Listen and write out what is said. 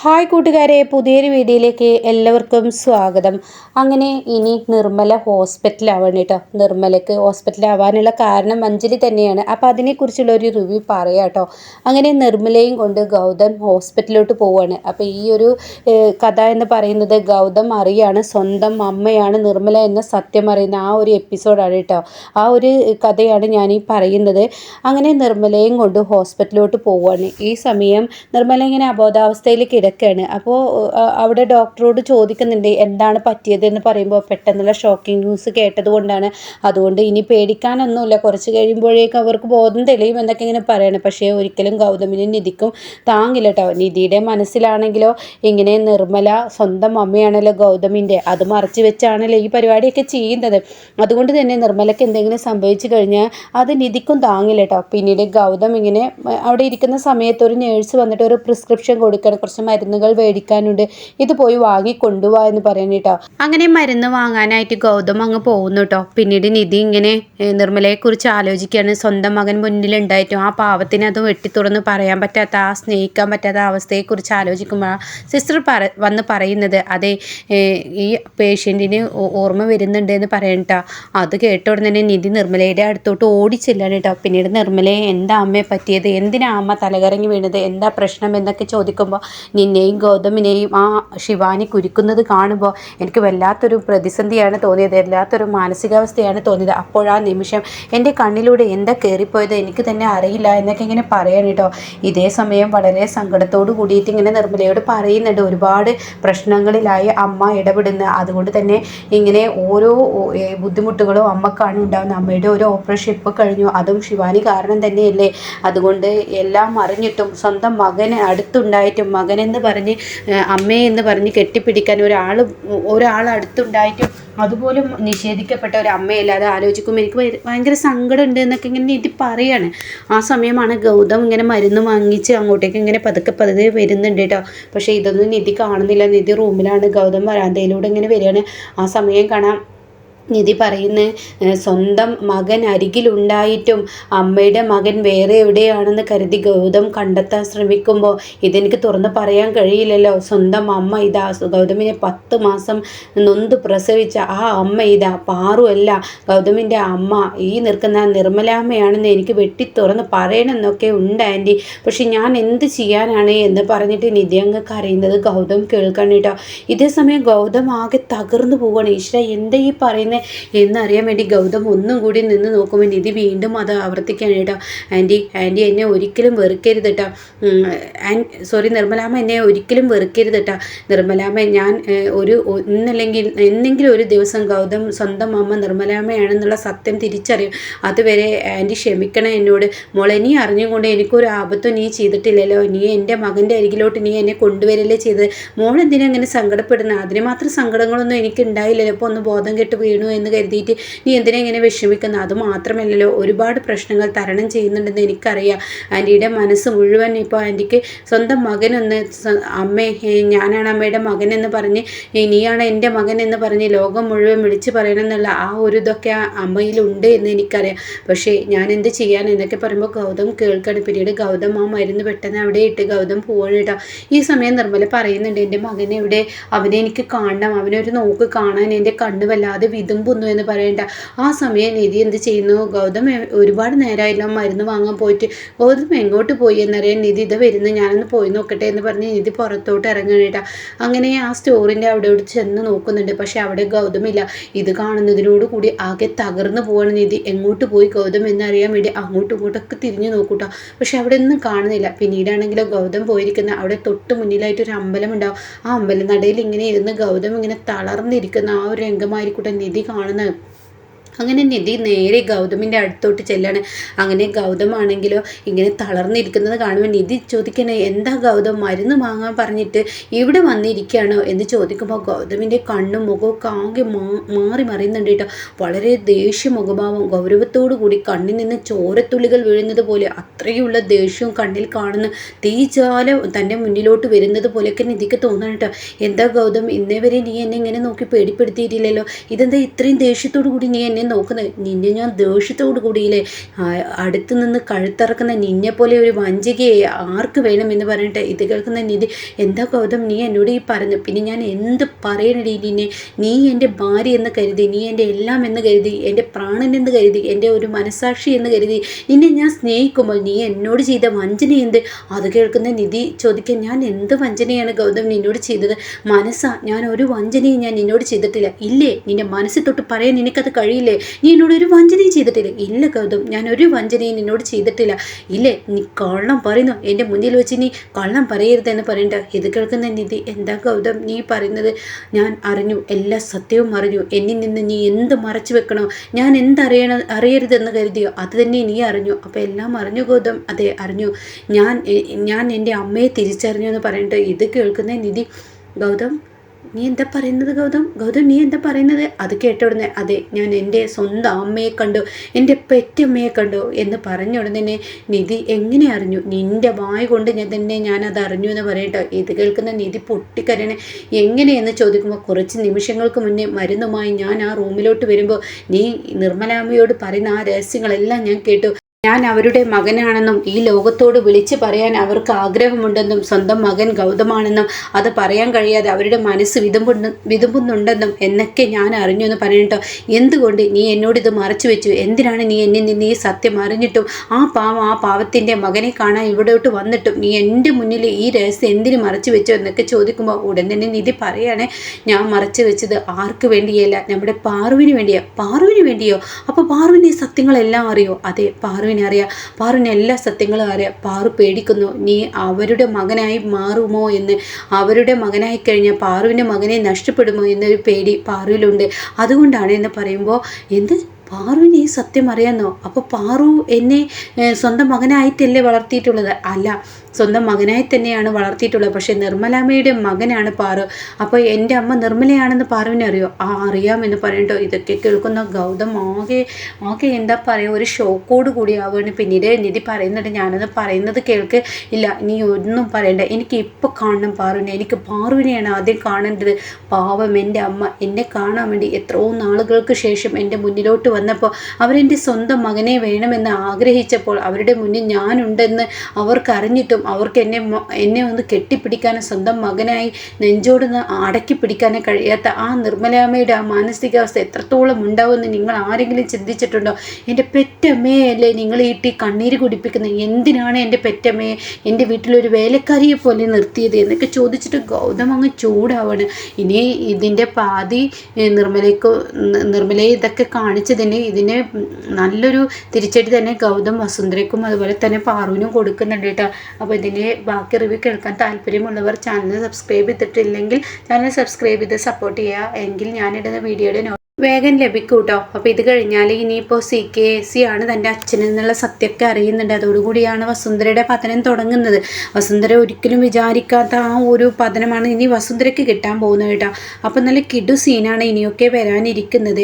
Hi കൂട്ടുകാരെ പുതിയൊരു വീഡിയോയിലേക്ക് എല്ലാവർക്കും സ്വാഗതം. അങ്ങനെ ഇനി നിർമ്മല ഹോസ്പിറ്റലാവണം കേട്ടോ. നിർമ്മലക്ക് ഹോസ്പിറ്റലാവാനുള്ള കാരണം അഞ്ജലി തന്നെയാണ്. അപ്പോൾ അതിനെക്കുറിച്ചുള്ള ഒരു റിവ്യൂ പറയാം കേട്ടോ. അങ്ങനെ നിർമ്മലയും കൊണ്ട് ഗൗതം ഹോസ്പിറ്റലിലോട്ട് പോവുകയാണ് അപ്പോൾ ഈ ഒരു കഥ എന്ന് പറയുന്നത് ഗൗതം അറിയാണ്. സ്വന്തം അമ്മയാണ് നിർമ്മല എന്ന സത്യം അറിയുന്ന ആ ഒരു എപ്പിസോഡാണ് കേട്ടോ. ആ ഒരു കഥയാണ് ഞാൻ ഈ പറയുന്നത്. അങ്ങനെ നിർമ്മലയും കൊണ്ട് ഹോസ്പിറ്റലിലോട്ട് പോവുകയാണ് ഈ സമയം നിർമ്മല ഇങ്ങനെ അബോധാവസ്ഥയിൽ കിട കിടക്കുകയാണ് അപ്പോൾ അവിടെ ഡോക്ടറോട് ചോദിക്കുന്നുണ്ട് എന്താണ് പറ്റിയതെന്ന് പറയുമ്പോൾ പെട്ടെന്നുള്ള ഷോക്കിംഗ് ന്യൂസ് കേട്ടത് കൊണ്ടാണ്. അതുകൊണ്ട് ഇനി പേടിക്കാനൊന്നുമില്ല. കുറച്ച് കഴിയുമ്പോഴേക്കും അവർക്ക് ബോധം തെളിയും എന്നൊക്കെ ഇങ്ങനെ പറയണം. പക്ഷേ ഒരിക്കലും ഗൗതമിനും നിധിക്കും താങ്ങില്ല കേട്ടോ നിധിയുടെ മനസ്സിലാണെങ്കിലോ ഇങ്ങനെ നിർമ്മല സ്വന്തം അമ്മയാണല്ലോ ഗൗതമിന്റെ. അത് മറച്ചു വെച്ചാണല്ലോ ഈ പരിപാടിയൊക്കെ ചെയ്യുന്നത്. അതുകൊണ്ട് തന്നെ നിർമ്മലയ്ക്ക് എന്തെങ്കിലും സംഭവിച്ചു കഴിഞ്ഞാൽ അത് നിധിക്കും താങ്ങില്ല കേട്ടോ പിന്നീട് ഗൗതം ഇങ്ങനെ അവിടെ ഇരിക്കുന്ന സമയത്ത് ഒരു നേഴ്സ് വന്നിട്ട് ഒരു പ്രിസ്ക്രിപ്ഷൻ കൊടുക്കണം കുറച്ച് മരുന്നുകൾ മേടിക്കാനുണ്ട്. ഇത് പോയി വാങ്ങി കൊണ്ടുപോവാ എന്ന് പറയുന്നു കേട്ടോ അങ്ങനെ മരുന്ന് വാങ്ങാനായിട്ട് ഗൗതം അങ്ങ് പോകുന്നു കേട്ടോ പിന്നീട് നിധി ഇങ്ങനെ നിർമ്മലയെക്കുറിച്ച് ആലോചിക്കുകയാണ്. സ്വന്തം മകൻ മുന്നിലുണ്ടായിട്ടും ആ പാവത്തിന് അത് വെട്ടിത്തുറന്ന് പറയാൻ പറ്റാത്ത ആ സ്നേഹിക്കാൻ പറ്റാത്ത അവസ്ഥയെ കുറിച്ച് ആലോചിക്കുമ്പോൾ സിസ്റ്റർ പറ വന്ന് പറയുന്നത് അതെ ഈ പേഷ്യന്റിന് ഓർമ്മ വരുന്നുണ്ട് എന്ന് പറയണ്ട അത് കേട്ട ഉടനെ നിധി നിർമ്മലയുടെ അടുത്തോട്ട് ഓടിച്ചില്ലാണ് കേട്ടോ പിന്നീട് നിർമ്മലയെ എന്താ അമ്മയെ പറ്റിയത്? എന്തിനാ അമ്മ തലകറങ്ങി വീണത്? എന്താ പ്രശ്നം? എന്നൊക്കെ ചോദിക്കുമ്പോൾ നിന്നെയും ഗൗതമിനെയും ആ ശിവാനി കുരുക്കുന്നത് കാണുമ്പോൾ എനിക്ക് വല്ലാത്തൊരു പ്രതിസന്ധിയാണ് തോന്നിയത് വല്ലാത്തൊരു മാനസികാവസ്ഥയാണ് തോന്നിയത്. ആ നിമിഷം എന്റെ കണ്ണിലൂടെ എന്താ കയറിപ്പോയത് എനിക്ക് തന്നെ അറിയില്ല എന്നൊക്കെ ഇങ്ങനെ പറയണം കേട്ടോ. ഇതേ സമയം വളരെ സങ്കടത്തോട് കൂടിയിട്ട് ഇങ്ങനെ നിർമ്മലയോട് പറയുന്നുണ്ട് ഒരുപാട് പ്രശ്നങ്ങളിലായി അമ്മ ഇടപെടുന്ന. അതുകൊണ്ട് തന്നെ ഇങ്ങനെ ഓരോ ബുദ്ധിമുട്ടുകളും അമ്മക്കാണ് ഉണ്ടാകുന്നത് അമ്മയുടെ ഒരു ഓപ്പറേഷൻ ഇപ്പോൾ കഴിഞ്ഞു. അതും ശിവാനി കാരണം തന്നെയല്ലേ. അതുകൊണ്ട് എല്ലാം അറിഞ്ഞിട്ടും സ്വന്തം മകന് അടുത്തുണ്ടായിട്ടും മകനെന്ന് പറഞ്ഞ് അമ്മയെന്ന് പറഞ്ഞ് കെട്ടിപ്പിടിക്കാൻ ഒരാൾ ഒരാൾ അടുത്തുണ്ടായിട്ടും അതുപോലും നിഷേധിക്കപ്പെട്ട ഒരു അമ്മയല്ലാതെ ആലോചിക്കുമ്പോൾ എനിക്ക് ഭയങ്കര സങ്കടമുണ്ട് എന്നൊക്കെ ഇങ്ങനെ നീതി പറയാണ്. ആ സമയമാണ് ഗൗതം ഇങ്ങനെ മരുന്ന് വാങ്ങിച്ച് അങ്ങോട്ടേക്ക് ഇങ്ങനെ പതുക്കെ പതുക്കെ വരുന്നുണ്ട് കേട്ടോ. പക്ഷേ ഇതൊന്നും നിധി കാണുന്നില്ല. നിധി റൂമിലാണ് ഗൗതം വരാന്തയിലൂടെ ഇങ്ങനെ വരികയാണ്. ആ സമയം കാണാം. നിധി പറയുന്നത് സ്വന്തം മകൻ അരികിലുണ്ടായിട്ടും അമ്മയുടെ മകൻ വേറെ എവിടെയാണെന്ന് കരുതി ഗൗതം കണ്ടെത്താൻ ശ്രമിക്കുമ്പോൾ ഇതെനിക്ക് തുറന്ന് പറയാൻ കഴിയില്ലല്ലോ. സ്വന്തം അമ്മ ഇതാ ഗൗതമിനെ പത്ത് മാസം നൊന്ത് പ്രസവിച്ച ആ അമ്മ ഇതാ പാറുമല്ല ഗൗതമിന്റെ അമ്മ ഈ നിൽക്കുന്ന നിർമ്മലാമ്മയാണെന്ന് എനിക്ക് വെട്ടി തുറന്ന് പറയണമെന്നൊക്കെ ഉണ്ട് ആന്റി പക്ഷെ ഞാൻ എന്ത് ചെയ്യാനാണ് എന്ന് പറഞ്ഞിട്ട് നിധി അങ്ങ് കരയുന്നത് ഗൗതം കേൾക്കണം കേട്ടോ. ഇതേ സമയം ഗൗതം ആകെ തകർന്നു പോവുകയാണ് ഈശ്വര എന്താ ഈ പറയുന്നത് എന്നറിയാൻ വേണ്ടി ഗൗതം ഒന്നും കൂടി നിന്ന് നോക്കുമ്പോൾ നിധി വീണ്ടും അത് ആവർത്തിക്കുകയാണ് കേട്ടോ. ആന്റി ആന്റി എന്നെ ഒരിക്കലും വെറുക്കരുത് കേട്ടോ സോറി നിർമ്മലാമ്മ എന്നെ ഒരിക്കലും വെറുക്കരുത് കേട്ടോ നിർമ്മലാമ്മ ഞാൻ ഒരു ഒന്നല്ലെങ്കിൽ എന്നെങ്കിലും ഒരു ദിവസം ഗൗതം സ്വന്തം അമ്മ നിർമ്മലാമ്മയാണെന്നുള്ള സത്യം തിരിച്ചറിയും. അതുവരെ ആന്റി ക്ഷമിക്കണം എന്നോട്. മോളെ നീ അറിഞ്ഞുകൊണ്ട് എനിക്കൊരു ആപത്തും നീ ചെയ്തിട്ടില്ലല്ലോ. നീ എന്റെ മകന്റെ അരികിലോട്ട് നീ എന്നെ കൊണ്ടുവരല്ലേ ചെയ്തത്. മോൾ എന്തിനാ അങ്ങനെ സങ്കടപ്പെടുന്നത്? അതിന് മാത്രം സങ്കടങ്ങളൊന്നും എനിക്ക് ഉണ്ടായില്ലല്ലോ ഇപ്പോൾ ഒന്ന് ബോധം കെട്ട് വീണു എന്ന് കരുതിയിട്ട് നീ എന്തിനാ ഇങ്ങനെ വിഷമിക്കുന്നത്? അത് മാത്രമല്ലല്ലോ ഒരുപാട് പ്രശ്നങ്ങൾ തരണം ചെയ്യുന്നുണ്ടെന്ന് എനിക്കറിയാം. ആന്റിയുടെ മനസ്സ് മുഴുവൻ ഇപ്പോൾ ആന്റിക്ക് സ്വന്തം മകനൊന്ന് അമ്മേ ഞാനാണ് അമ്മയുടെ മകനെന്ന് പറഞ്ഞ് നീയാണ് എന്റെ മകൻ എന്ന് പറഞ്ഞ് ലോകം മുഴുവൻ വിളിച്ചു പറയണമെന്നുള്ള ആ ഒരു ഇതൊക്കെ അമ്മയിലുണ്ട് എന്ന് എനിക്കറിയാം. പക്ഷേ ഞാൻ എന്ത് ചെയ്യാൻ? എന്നൊക്കെ പറയുമ്പോൾ ഗൗതം കേൾക്കണം. പിന്നീട് ഗൗതം ആ മരുന്ന് പെട്ടെന്ന് അവിടെ ഇട്ട് ഗൗതം പോവാണ് കേട്ടോ. ഈ സമയം നിർമ്മല പറയുന്നുണ്ട് എന്റെ മകനെ ഇവിടെ അവനെ എനിക്ക് കാണണം. അവനൊരു നോക്ക് കാണാൻ എന്റെ കണ്ണ് വല്ലാതെ വിധം തുമ്പുന്നു എന്ന് പറയണ്ട. ആ സമയം നിധി എന്ത് ചെയ്യുന്നു? ഗൗതം ഒരുപാട് നേരമായില്ല മരുന്ന് വാങ്ങാൻ പോയിട്ട്. ഗൗതം എങ്ങോട്ട് പോയി എന്നറിയാൻ നിധി ഇത് വരുന്നു. ഞാനൊന്ന് പോയി നോക്കട്ടെ എന്ന് പറഞ്ഞ് നിധി പുറത്തോട്ട് ഇറങ്ങണേട്ടാ അങ്ങനെ ആ സ്റ്റോറിന്റെ അവിടെ ഇവിടെ ചെന്ന് നോക്കുന്നുണ്ട്. പക്ഷേ അവിടെ ഗൗതമില്ല ഇത് കാണുന്നതിനോട് കൂടി ആകെ തകർന്നു പോവാണ് നിധി എങ്ങോട്ട് പോയി ഗൗതം എന്നറിയാൻ വേണ്ടി അങ്ങോട്ടും ഇങ്ങോട്ടൊക്കെ തിരിഞ്ഞു നോക്കൂട്ടോ പക്ഷെ അവിടെ ഒന്നും കാണുന്നില്ല. പിന്നീടാണെങ്കിലോ ഗൗതം പോയിരിക്കുന്ന അവിടെ തൊട്ട് മുന്നിലായിട്ട് ഒരു അമ്പലം ഉണ്ടാവും. ആ അമ്പലം നടയിൽ ഇങ്ങനെ ഇരുന്ന് ഗൗതം ഇങ്ങനെ തളർന്നിരിക്കുന്ന ആ ഒരു രംഗമായിരിക്കട്ടെ നിധി കാണുന്നത് അങ്ങനെ നിധി നേരെ ഗൗതമിന്റെ അടുത്തോട്ട് ചെല്ലാണ്. അങ്ങനെ ഗൗതമാണെങ്കിലോ ഇങ്ങനെ തളർന്നിരിക്കുന്നത് കാണുമ്പോൾ നിധി ചോദിക്കണേ എന്താ ഗൗതം മരുന്ന് വാങ്ങാൻ പറഞ്ഞിട്ട് ഇവിടെ വന്നിരിക്കുകയാണോ? എന്ന് ചോദിക്കുമ്പോൾ ഗൗതമിന്റെ കണ്ണും മുഖമൊക്കെ ആകെ മാറി മറിയുന്നുണ്ട് കേട്ടോ. വളരെ ദേഷ്യ മുഖഭാവം ഗൗരവത്തോടു കൂടി കണ്ണിൽ നിന്ന് ചോരത്തുള്ളികൾ വീഴുന്നത് പോലെ അത്രയുള്ള ദേഷ്യവും കണ്ണിൽ കാണുന്ന. തീജാല തന്റെ മുന്നിലോട്ട് വരുന്നത് പോലെയൊക്കെ നിധിക്ക് തോന്നണം കേട്ടോ. എന്താ ഗൗതം ഇന്നേ വരെ നീ എന്നെ ഇങ്ങനെ നോക്കി പേടിപ്പെടുത്തിയിട്ടില്ലല്ലോ? ഇതെന്താ ഇത്രയും ദേഷ്യത്തോടു കൂടി നീ എന്നെ നോക്കുന്നത് നിന്നെ ഞാൻ ദേഷ്യത്തോടു കൂടിയില്ലേ? അടുത്തു നിന്ന് കഴുത്തിറക്കുന്ന നിന്നെ പോലെ ഒരു വഞ്ചികയെ ആർക്ക് വേണം എന്ന് പറഞ്ഞിട്ട് ഇത് കേൾക്കുന്ന നിധി എന്താ ഗൗതം നീ എന്നോട് ഈ പറഞ്ഞു? പിന്നെ ഞാൻ എന്ത് പറയണടി നിന്നെ? നീ എന്റെ ഭാര്യ എന്ന് കരുതി നീ എന്റെ എല്ലാം എന്ന് കരുതി എന്റെ പ്രാണൻ എന്ന് കരുതി എന്റെ ഒരു മനസാക്ഷി എന്ന് കരുതി. നിന്നെ ഞാൻ സ്നേഹിക്കുമ്പോൾ നീ എന്നോട് ചെയ്ത വഞ്ചന എന്ത്? അത് കേൾക്കുന്ന നിധി ചോദിക്കാൻ ഞാൻ എന്ത് വഞ്ചനയാണ് ഗൗതം നിന്നോട് ചെയ്തത്? മനസ്സാ ഞാൻ ഒരു വഞ്ചനയും ഞാൻ നിന്നോട് ചെയ്തിട്ടില്ല. ഇല്ലേ? നിന്റെ മനസ്സിൽ തൊട്ട് പറയാൻ നിനക്കത് കഴിയില്ലേ? നീ എന്നോട് ഒരു വഞ്ചനയും ചെയ്തിട്ടില്ല. ഇല്ല കൗതം ഞാൻ ഒരു വഞ്ചനയും നിന്നോട് ചെയ്തിട്ടില്ല. ഇല്ലേ? നീ കള്ളം പറയുന്നു. എന്റെ മുന്നിൽ വെച്ച് നീ കള്ളം പറയരുതെന്ന് പറയണ്ട. ഇത് കേൾക്കുന്ന നിധി എന്താ കൗതം നീ പറയുന്നത്? ഞാൻ അറിഞ്ഞു. എല്ലാ സത്യവും അറിഞ്ഞു. എന്നിൽ നിന്ന് നീ എന്ത് മറച്ചു വെക്കണോ? ഞാൻ എന്തറിയണ അറിയരുതെന്ന് കരുതിയോ? അത് തന്നെ നീ അറിഞ്ഞു. അപ്പോൾ എല്ലാം അറിഞ്ഞു ഗൗതം. അതെ അറിഞ്ഞു. ഞാൻ ഞാൻ എന്റെ അമ്മയെ തിരിച്ചറിഞ്ഞു എന്ന് പറയണ്ട. ഇത് കേൾക്കുന്ന നിധി ഗൗതം നീ എന്താ പറയുന്നത് ഗൗതം? ഗൗതം നീ എന്താ പറയുന്നത്? അത് കേട്ട ഉടനെ അതെ ഞാൻ എന്റെ സ്വന്തം അമ്മയെ കണ്ടു എന്റെ പെറ്റമ്മയെ കണ്ടു എന്ന് പറഞ്ഞ ഉടനെ നിധി എങ്ങനെ അറിഞ്ഞു? നിന്റെ വായ കൊണ്ട് ഞാൻ തന്നെ ഞാനത് അറിഞ്ഞു എന്ന് പറയട്ടോ. ഇത് കേൾക്കുന്ന നിധി പൊട്ടിക്കരണ് എങ്ങനെയെന്ന് ചോദിക്കുമ്പോൾ കുറച്ച് നിമിഷങ്ങൾക്ക് മുന്നേ മരുന്നുമായി ഞാൻ ആ റൂമിലോട്ട് വരുമ്പോൾ നീ നിർമ്മലാമ്മയോട് പറയുന്ന ആ രഹസ്യങ്ങളെല്ലാം ഞാൻ കേട്ടു. ഞാൻ അവരുടെ മകനാണെന്നും ഈ ലോകത്തോട് വിളിച്ചു പറയാൻ അവർക്ക് ആഗ്രഹമുണ്ടെന്നും സ്വന്തം മകൻ ഗൗതമാണെന്നും അത് പറയാൻ കഴിയാതെ അവരുടെ മനസ്സ് വിതുമ്പുണ്ട് വിതുമ്പുന്നുണ്ടെന്നും എന്നൊക്കെ ഞാൻ അറിഞ്ഞു എന്ന് പറഞ്ഞിട്ടോ എന്തുകൊണ്ട് നീ എന്നോട് ഇത് മറച്ചു വെച്ചു? എന്തിനാണ് നീ എന്നെ നിന്ന് ഈ സത്യം അറിഞ്ഞിട്ടും ആ പാവം ആ പാവത്തിന്റെ മകനെ കാണാൻ ഇവിടോട്ട് വന്നിട്ടും? നീ എന്റെ മുന്നിൽ ഈ രഹസ്യം എന്തിന് മറച്ചു വെച്ചു എന്നൊക്കെ ചോദിക്കുമ്പോൾ ഉടൻ തന്നെ നിധി പറയാണ് ഞാൻ മറച്ചു വെച്ചത് ആർക്ക് വേണ്ടിയല്ല? നമ്മുടെ പാറുവിന് വേണ്ടിയാ പാറുവിന് വേണ്ടിയോ? അപ്പോൾ പാറുവിന് ഈ സത്യങ്ങളെല്ലാം അറിയോ? അതെ പാറുവിനെ അറിയാം. പാറുവിന് എല്ലാ സത്യങ്ങളും അറിയാം. പാറു പേടിക്കുന്നു നീ അവരുടെ മകനായി മാറുമോ എന്ന്. അവരുടെ മകനായി കഴിഞ്ഞാൽ പാറുവിന്റെ മകനെ നഷ്ടപ്പെടുമോ എന്നൊരു പേടി പാറുവിലുണ്ട്. അതുകൊണ്ടാണ് എന്ന് പറയുമ്പോൾ എന്ത് പാറുവിന് ഈ സത്യം അറിയാമെന്നോ അപ്പോൾ പാറു എന്നെ സ്വന്തം മകനായിട്ടല്ലേ വളർത്തിയിട്ടുള്ളത്? അല്ല സ്വന്തം മകനായി തന്നെയാണ് വളർത്തിയിട്ടുള്ളത്. പക്ഷേ നിർമ്മലാമ്മയുടെ മകനാണ് പാറു. അപ്പോൾ എന്റെ അമ്മ നിർമ്മലയാണെന്ന് പാറുവിനെ അറിയോ? ആ അറിയാമെന്ന് പറയണ്ടോ? ഇതൊക്കെ കേൾക്കുന്ന ഗൗതം ആകെ ആകെ എന്താ പറയുക ഒരു ഷോക്കോട് കൂടി ആവുകയാണ് പിന്നീട് നിധി പറയുന്നുണ്ട് ഞാനത് പറയുന്നത് കേൾക്ക്. ഇല്ല നീ ഒന്നും പറയണ്ട. എനിക്ക് ഇപ്പോൾ കാണണം പാറുവിനെ. എനിക്ക് പാറുവിനെയാണ് ആദ്യം കാണേണ്ടത്. പാവം എന്റെ അമ്മ. എന്നെ കാണാൻ വേണ്ടി എത്രയോ നാളുകൾക്ക് ശേഷം എന്റെ മുന്നിലോട്ട് വന്നപ്പോൾ അവരെന്റെ സ്വന്തം മകനെ വേണമെന്ന് ആഗ്രഹിച്ചപ്പോൾ അവരുടെ മുന്നിൽ ഞാനുണ്ടെന്ന് അവർക്ക് അറിഞ്ഞിട്ടും അവർക്ക് എന്നെ എന്നെ ഒന്ന് കെട്ടിപ്പിടിക്കാനും സ്വന്തം മകനായി നെഞ്ചോടൊന്ന് അടക്കി പിടിക്കാനും കഴിയാത്ത ആ നിർമ്മലാമ്മയുടെ ആ മാനസികാവസ്ഥ എത്രത്തോളം ഉണ്ടാവുമെന്ന് നിങ്ങൾ ആരെങ്കിലും ചിന്തിച്ചിട്ടുണ്ടോ? എന്റെ പെറ്റമ്മയല്ലേ നിങ്ങൾ ഈട്ടി കണ്ണീര് കുടിപ്പിക്കുന്നത്? എന്തിനാണ് എന്റെ പെറ്റമ്മയെ എന്റെ വീട്ടിലൊരു വേലക്കാരിയെ പോലെ നിർത്തിയത്? എന്നൊക്കെ ചോദിച്ചിട്ട് ഗൗതം അങ്ങ് ചൂടാവാണ്. ഇനി ഇതിന്റെ പാതി നിർമ്മലയ്ക്ക് നിർമ്മലയെ ഇതൊക്കെ കാണിച്ചതിന് ഇതിന് നല്ലൊരു തിരിച്ചടി തന്നെ ഗൗതം വസുന്ധരയ്ക്കും അതുപോലെ തന്നെ പാറുവിനും കൊടുക്കുന്നുണ്ട് കേട്ടോ. അപ്പോൾ ഇതിന്റെ ബാക്കി റിവ്യൂ കേൾക്കാൻ താല്പര്യമുള്ളവർ ചാനൽ സബ്സ്ക്രൈബ് ചെയ്തിട്ടില്ലെങ്കിൽ ചാനൽ സബ്സ്ക്രൈബ് ചെയ്ത് സപ്പോർട്ട് ചെയ്യുക. എങ്കിൽ ഞാനിടുന്ന വീഡിയോയുടെ വേഗം ലഭിക്കും കേട്ടോ. അപ്പോൾ ഇത് കഴിഞ്ഞാൽ ഇനിയിപ്പോൾ സി കെ സി ആണ് തന്റെ അച്ഛനിൽ നിന്നുള്ള സത്യമൊക്കെ അറിയുന്നുണ്ട്. അതോടുകൂടിയാണ് വസുന്ധരയുടെ പതനം തുടങ്ങുന്നത്. വസുന്ധര ഒരിക്കലും വിചാരിക്കാത്ത ആ ഒരു പതനമാണ് ഇനി വസുന്ധരയ്ക്ക് കിട്ടാൻ പോകുന്നത് കേട്ടോ. അപ്പോൾ നല്ല കിടു സീനാണ് ഇനിയൊക്കെ വരാനിരിക്കുന്നത്.